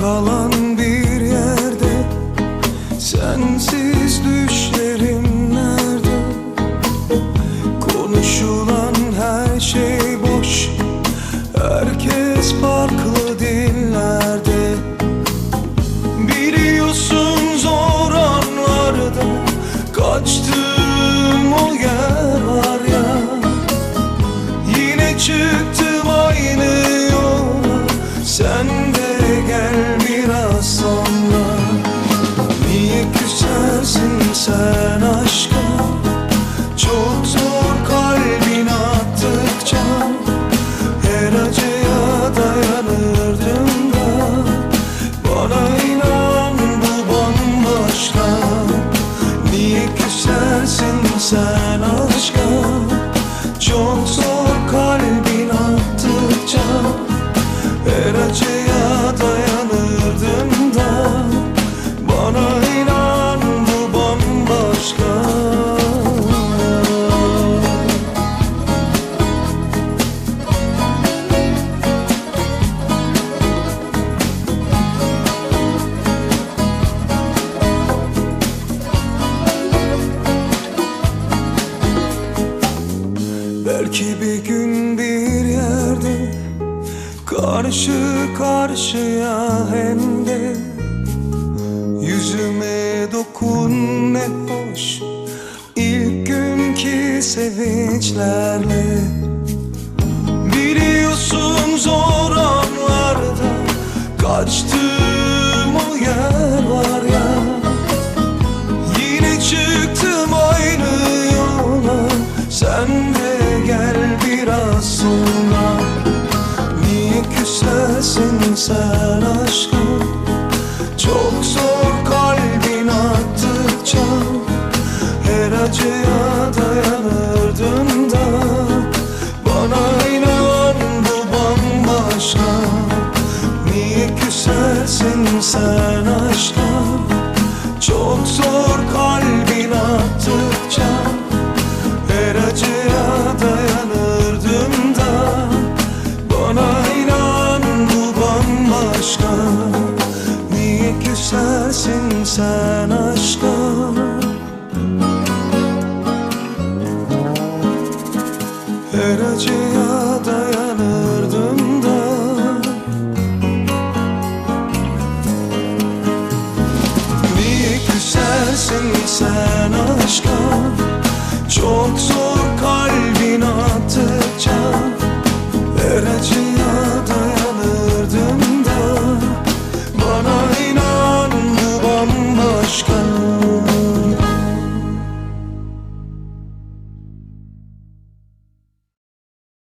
kalan in the sun. Oh, Belki bir gün bir yerde Karşı karşıya hem de Yüzüme dokun ne hoş. İlk günkü sevinçlerle Biliyorsun zor anlarda Kaçtığım Küsersin sen aşka Çok zor kalbin attıkça Her acıya dayanırdım da Bana inan bu bambaşka. Niye küsersin sen aşka Her acıya sen aşka Çok zor kalbin attıkça